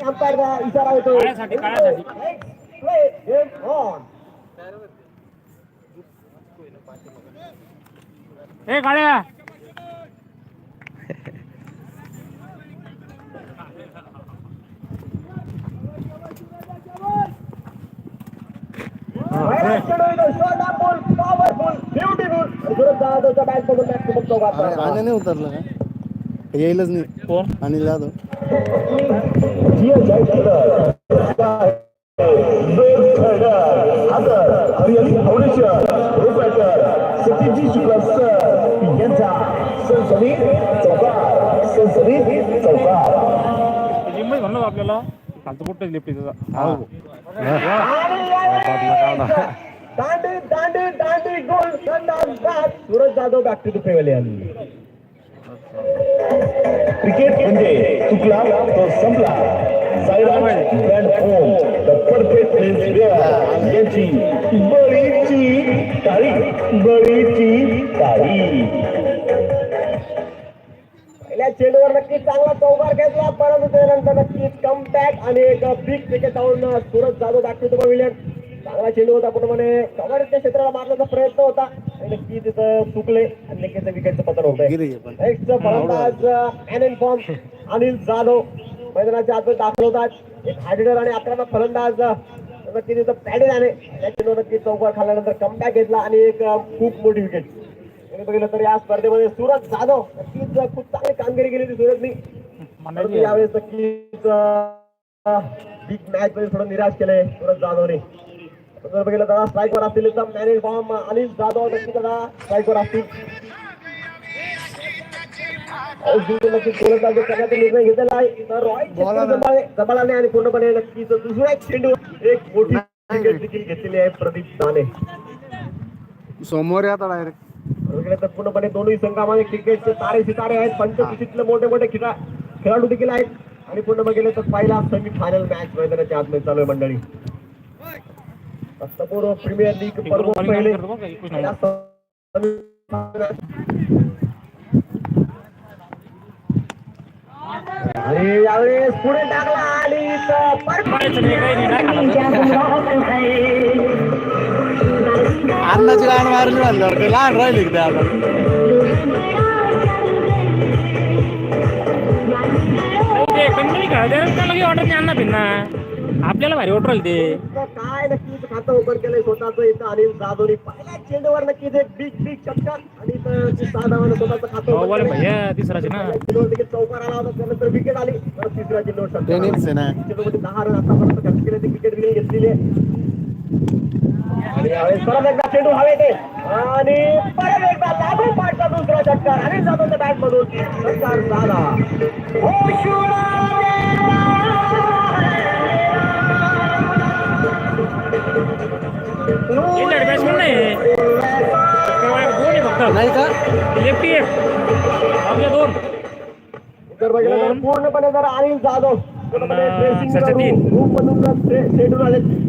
अंपायरचा इशारा येतो काळ्यासाठी, काळ्यासाठी. ए काळ्या. आणि नाही उतरलं येईलच नाही. कोण? अनिल जाधव. आपल्याला फालतू कुठं लिफ्ट दांडी दांडी दांडी गोल Suraj Jadhav back to the pavilion cricket म्हणजे चुकला तो संपला. यांची बळीची काळी बळीची काळी पहिल्या चेंडूवर नक्की चांगला चौकार घेतला. परंतु त्यानंतर नक्कीच कम बॅक आणि एक big cricket down Suraj Jadhav दाखवतो टू चांगला चेंडू होता पूर्णपणे कव्हरच्या क्षेत्राला मारण्याचा प्रयत्न होता. आणि नक्की तिथं चुकले आणि नक्कीच विकेटचं पतन पण. नेक्स्ट फलंदाज एन फॉर्म अनिल जाधव. मैदानाच्या आत दाखल होतात. एक हार्डर आणि आक्रमक फलंदाज नक्की तिथं पॅडेल आहे या चेंडू नक्की चौकार खाल्ल्यानंतर कमबॅक घेतला आणि एक खूप मोठी विकेट बघितलं तर या स्पर्धेमध्ये सूरज जाधव नक्कीच खूप चांगली कामगिरी केली होती सूरजनी. यावेळेस नक्कीच बिग मॅच मध्ये थोडं निराश केलंय सूरज जाधवने. तर स्ट्राईकवर असतील तर मॅनेज अनिल जाधव नक्की त्याला स्ट्राईकवर असतील. निर्णय घेतलेला आहे? आणि पूर्णपणे नक्कीच दुसरा एक चेंडू एक मोठी विकेट देखील घेतलेली आहे प्रदीप सोमवारी आता डायरेक्ट पूर्णपणे दोन्ही संघामध्ये क्रिकेटचे तारे सितारे आहेत. पंचकृषीतले मोठे मोठे खेळा खेळाडू देखील आहेत. आणि पूर्ण बघितलं तर पहिला सेमी फायनल मॅच मैदानाच्या आतमध्ये चालू आहे मंडळी. समोर प्रीमियर लीग पर्व पहिले. आणि यावेळेस पुढे टाकला आणि. अन्नाची लहान मारली म्हणल्यावर ते लहान राहिली का ते आता त्याला काही वाटत नाही अण्णा फिरणा? आपल्याला भारी राहिलं ते. नक्कीच खातं ओपन केलंय स्वतःच इथं अनिल जाधवनी पहिल्या चेंडूवर नक्कीच एक बिग बिग षटकार आणि इथं जी सहा धावानं स्वतःचं खातं हो, open बोला केलंय. भैया तिसराची ना। पहिल्या चेंडूवर देखील चौकार आला होता त्यानंतर विकेट आली। परत तिसऱ्या चेंडूवर षटकार आला. टेनिस आहे ना चेंडूमध्ये दहा रन आतापर्यंत खर्च केले ते विकेट देखील घेतलेली आहे आणि यावेळेस परत एकदा चेंडू हवेत आहे. आणि परत एकदा लागू पाठचा दुसरा षटकार आणि जाधवच्या बॅट मधून षटकार झाला इंडियन बॅट्समन नाही दोन आहे फक्त नाही का लेफ्टी एक आपले दोन तर बघितलं. पूर्णपणे जर अनिल जाधव सचिन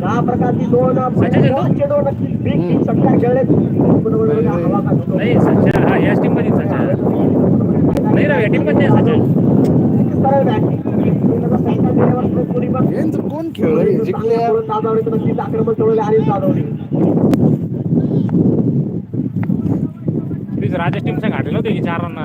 दहा प्रकारची दोन सचिन चेंडू? दोन बिग षटकार खेळले. नाही सच्चा हा याच टीममध्ये सच्चा नाही राव या टीममध्ये खूप कोणी खेळ जिंकले आक्रमण चढवले अनिल जाधवने राजेश टीम संग हाटलं होते की चार रन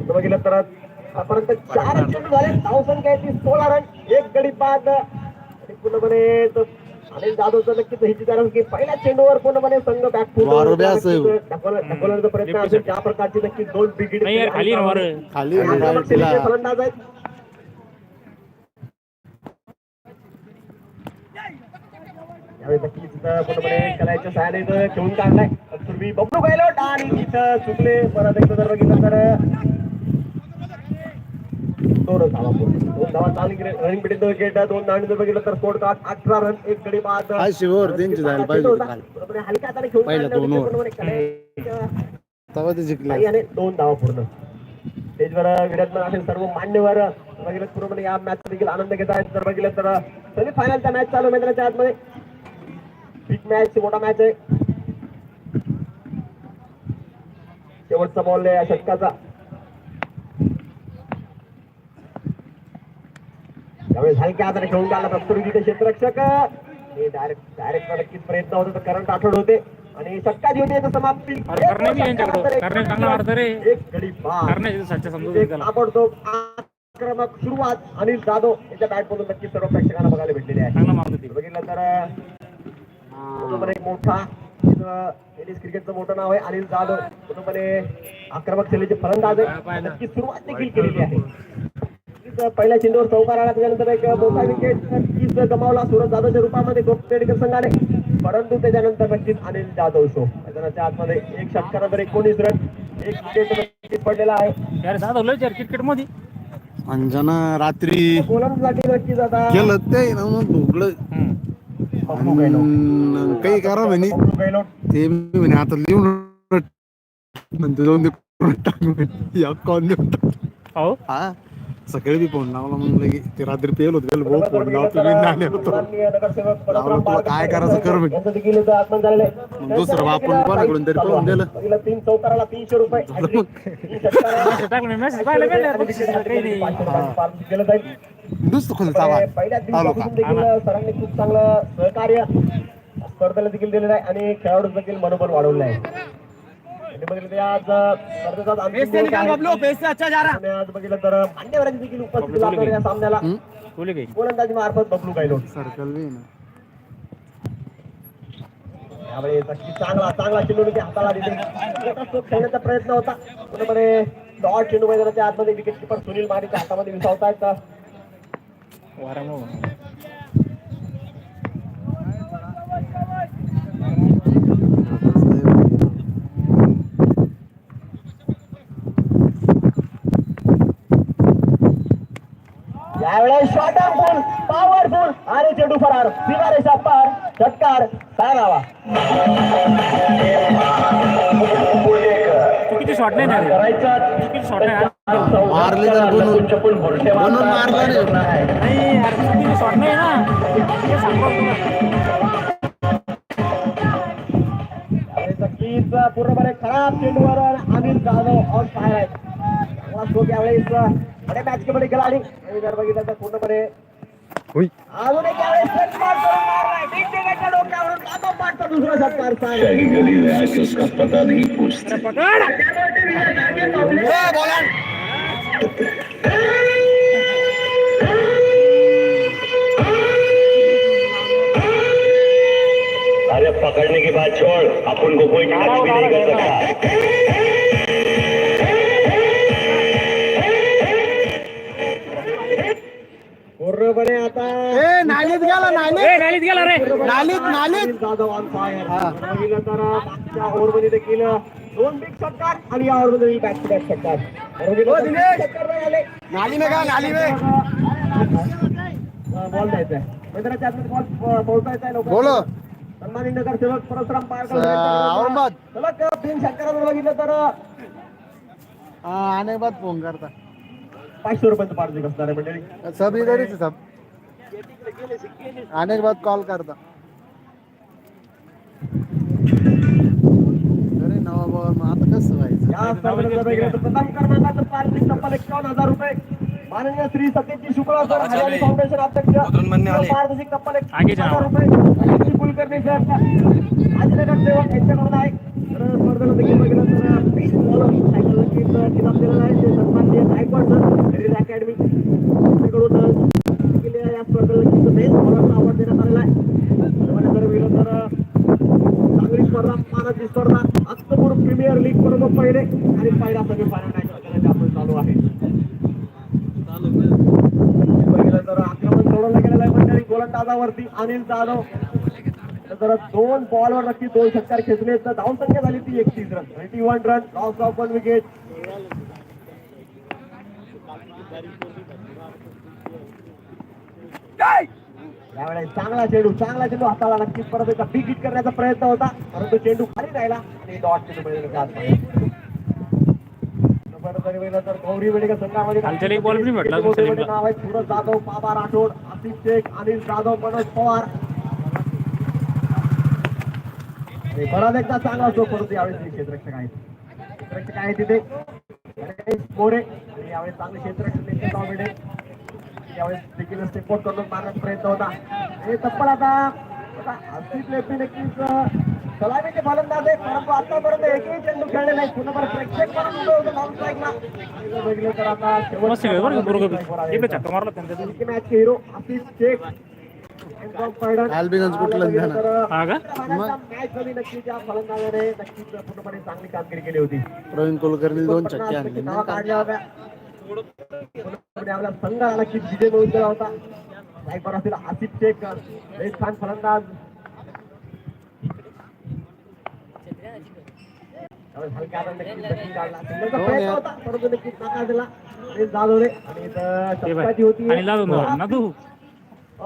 तर बघितलं तर आतापर्यंत चार चेंडू झाले धावसंख्या आहे ती सोळा रन एक गडी बाद. आणि पूर्णपणे तो अनिल जाधवचं नक्कीच हिची कारण की पहिल्या चेंडूवर पूर्णपणे संघ बॅक. ढकलण्याचा प्रयत्न असेल त्या प्रकारची नक्की दोन विकेट नाही यार खाली ना वर खाली आणि direct direct तिला सेमीचे फलंदाज आहेत यावेळी नक्कीच पूर्णपणे कलाच्या सहाय्याने खेळून काढलाय. पूर्वी बबलू आणि चुकले. परत एकदा जर बघितलं तर दोन धावा पूर्ण. दोन धावा चालू रनिंग बिटिंग विकेट दोन धावांनी जर बघितलं तर स्कोर अठरा रन एक गडी बाद. शिवर त्यांची जायला पाहिजे होती काल. बरोबर आहे, हलक्या हाताने खेळून पहिल्या काढलं दोन ते जिंकले. साह्याने दोन धावा पूर्ण. स्टेजवर विराटमान असेल सर्व मान्यवर. बघितलं पूर्णपणे या मॅच देखील आनंद घेत आहेत. जर बघितलं तर सेमी फायनलचा मॅच चालू मैदानाच्या आतमध्ये. बिग मॅच मोठा मॅच आहे शेवटचा बॉल आहे या षटकाचा त्यावेळेस हलक्या हाताने खेळून काढला प्रस्तुरी तिथे क्षेत्ररक्षक. हे डायरेक्ट डायरेक्ट नक्कीच प्रयत्न होते तर करंट आठवड होते. आणि षटकाची होती याचं समाप्ती. एक गडी ताबडतोब आक्रमक सुरुवात. अनिल जाधव याच्या बॅट मधून नक्कीच सर्व प्रेक्षकांना बघायला भेटलेली आहे बघितलं तर पूर्णपणे एक मोठा टेनिस क्रिकेटचं मोठं नाव आहे अनिल जाधव. पूर्णपणे आक्रमक शैलीचे फलंदाज आहे. नक्की सुरुवात देखील केलेली आहे. पहिल्या चेंडूवर चौकार आला त्याच्यानंतर एक मोठा विकेट नक्कीच गमावला सुरत जाधवच्या रूपामध्ये गोप मेडिकल संघाने. परंतु त्याच्यानंतर नक्कीच अनिल जाधव शो मैदानाच्या आतमध्ये एक षटकानंतर एकोणीस रन एक विकेट नक्कीच पडलेला आहे. लय क्रिकेटमध्ये. अंजना रात्री गोलंदाजी नक्कीच आता केलं ते ना. बबलू गैलोट. अन काही करा म्हणे. ते मी म्हणे आता लिहून म्हणते जाऊन दे करून देऊन टाक. हो सकाळी बी फोन लावला मग लगे ते रात्री पेल होत गेलो भाऊ फोन लावतो मी नाही होतो लावलं तुला काय करायचं कर. मग दुसरं आपण कोणाकडून तरी पाहून दिलं. तीन चौकाराला तीनशे रुपये तीन षटकाराला टाकलं मेसेज पाहिलं का यार बक्षिसाचं काही नाही पाचशे रुपयांची पावती केलं जाईल. नुसतं खोल चावा पहिल्या आलो दिवसापासून का देखील सरांनी खूप चांगलं सहकार्य स्पर्धेला देखील दिलेलं आहे आणि खेळाडू देखील मनोबल वाढवलं आहे. आज बघितलं तर मान्यवरांची देखील उपस्थिती या सामन्याला. गोलंदाजी मार्फत बबलू सर्कल चांगला चांगला चेंडू हाताला खेळण्याचा प्रयत्न होता. पूर्णपणे डॉट चेंडू मैदानाच्या आतमध्ये विकेट किपर सुनील मानेच्या हातामध्ये विसावतायत. वारामुळे यावेळेस शॉर्ट फुल पॉवरफुल आणि चेंडू फरार. सीमारेषा पार षटकार सारावा चुकीचे शॉट नाही. करायचं. चुकीचे शॉट नाही मारले तर बनवून बनवून मारला हे पूर्णपणे खराब चेंडूवर अनिल जाधव ऑन फायर आहे. यावेळेस बडे मॅच मध्ये खिलाडी आणि जर बघितलं तर पूर्णपणे अजून एक दुसरा षटकार अरे पकड़ने के बाद छोड़। अपन को कोई टच भी नहीं कर सकता। पूर्णपणे आता ए नालीत गेला नालीत ए नालीत गेला रे। नालीत नालीत जाधव ऑन फायर बघितलं तर मागच्या ओव्हरमध्ये देखील दोन बिग षटकार आणि या ओव्हरमध्ये बॅक टू बॅक षटकार नाली में का? नाली में! बॉल द्यायचा बॉल पोहोचायचा आहे बोलो. सन्मानित नगरसेवक परशुराम पारकर स- औरंगाबाद. सलग तीन षटकारावर बघितलं तर आने बाद फोन करता. पाचशे रुपयांचं पारितोषिक असणार आहे मंडळी. सब. इधर सब आने के बाद कॉल करता. मग आता कसं व्हायचं? माननीय श्री सत्यजी शुक्ला सर हरियाणी फाउंडेशन अध्यक्ष एकावन्न जाओ. हजार रुपये. कुलकर्णी सर यांच्याकडून आहे. तर स्पर्धेला देखील बघितलं तर बीस बॉलर सायकल नक्कीच किताब दिलेला आहे. ते सन्माननीय गायकवाड सर करिअर अकॅडमी यांच्याकडून देखील या स्पर्धेला नक्कीच बेस्ट बॉलरचा अवॉर्ड देण्यात आलेला आहे त्यामध्ये जर बघितलं तर चांगली स्पर्धा मानाची स्पर्धा अक्टोबर प्रीमियर पहिले आणि पहिला सगळे फायनल मॅच आपण चालू आहे. बघितलं तर आक्रमण सोडवलं गेलेलं आहे मंडळी. गोलंदाजावरती अनिल जाधव. तर दोन बॉलवर नक्की दोन षटकार खेचले. तर धाव संख्या झाली ती एकतीस run. Twenty one run loss of one wicket यावेळेस चांगला चेंडू चांगला चेंडू हाताला नक्कीच परत एकदा बिग हिट करण्याचा प्रयत्न होता. परंतु चेंडू खाली राहिला आणि डॉट चेंडू मिळेल आतमध्ये. बरं तरी बघितलं तर गौरी वेडिका संघामध्ये खालच्याला एक ball बी भेटला. नाव सूरज जाधव बाबा राठोड आसिफ शेख अनिल जाधव मनोज पवार. एकदा चांगला शो परंतु यावेळेस हे क्षेत्ररक्षक आहेत. क्षेत्ररक्षक आहेत तिथे. मोरे आणि यावेळेस चांगले क्षेत्ररक्षक भेटेल त्यावेळेस देखील स्टेपआउट करून मारण्याचा प्रयत्न होता. हे तप्पल आता आता हर्षित लेपी नक्कीच सलामीचे फलंदाज आहे. परंतु आतापर्यंत एकही चेंडू खेळले नाही. पुन्हा प्रेक्षक बघितलं तर आता का की हिरो आशिष शेख. का? चांगली कामगिरी केली होती. प्रवीण कुलकर्णी दोन पन्नास आणले. आपल्या संघाला नक्कीच विजय मिळवून दिला होता. असतील आसिफ शेख एक छान फलंदाज त्यावेळेस हलक्या हाताने नक्कीच दक्षिण काढला. सुंदरचा हो प्रयत्न यार. होता परंतु नक्कीच नाकार दिला सुरेश जाधवने आणि ते आणि ना तू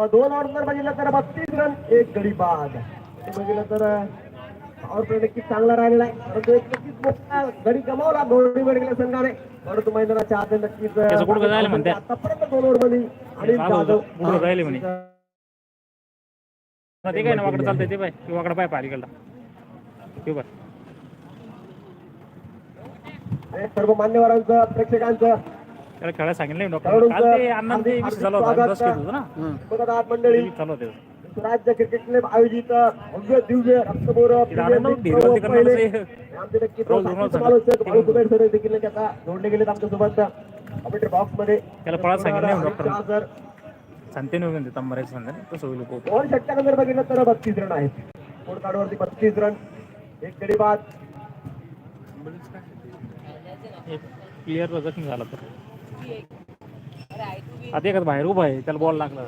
दोन ओव्हर जर बघितलं तर बत्तीस रन एक गडी बाद ते बघितलं तर नक्कीच चांगला राहिलेला आहे परंतु एक नक्कीच मोठा गडी गमावला दोन्ही गेल्या संघाने परंतु मैदानाच्या आत नक्कीच. आतापर्यंत दोन ओव्हरमध्ये जाधव म्हणे. हा, ते काय ना वाकडं चालतंय ते पाय ते वाकडं पाय पालिकडला ते पाय हे सर्व मान्यवरांचं प्रेक्षकांचं. त्याला खेळायला सांगितलं नाही डॉक्टर काल ते अण्णा ते विषय चालू होता बस घेत होतो ना? बघत आहात मंडळी ते चालू होते. राज्य क्रिकेट क्लब आयोजित भव्य दिव्य कसं आमचे नक्की आलोचक भाऊ कुबेर सर देखील जोडले गेलेत बॉक्समध्ये त्याला पळायला सांगितलं नाही डॉक्टर सांगते नाही ते सांगते. तसं होईल दोन षटकानंतर बघितलं तर बत्तीस रन आहेत. स्कोर कार्डवरती बत्तीस रन. एक गडी बाद. प्लेअर जखमी झाला तर. आता एखाद बाहेर उभा आहे त्याला बॉल लागला.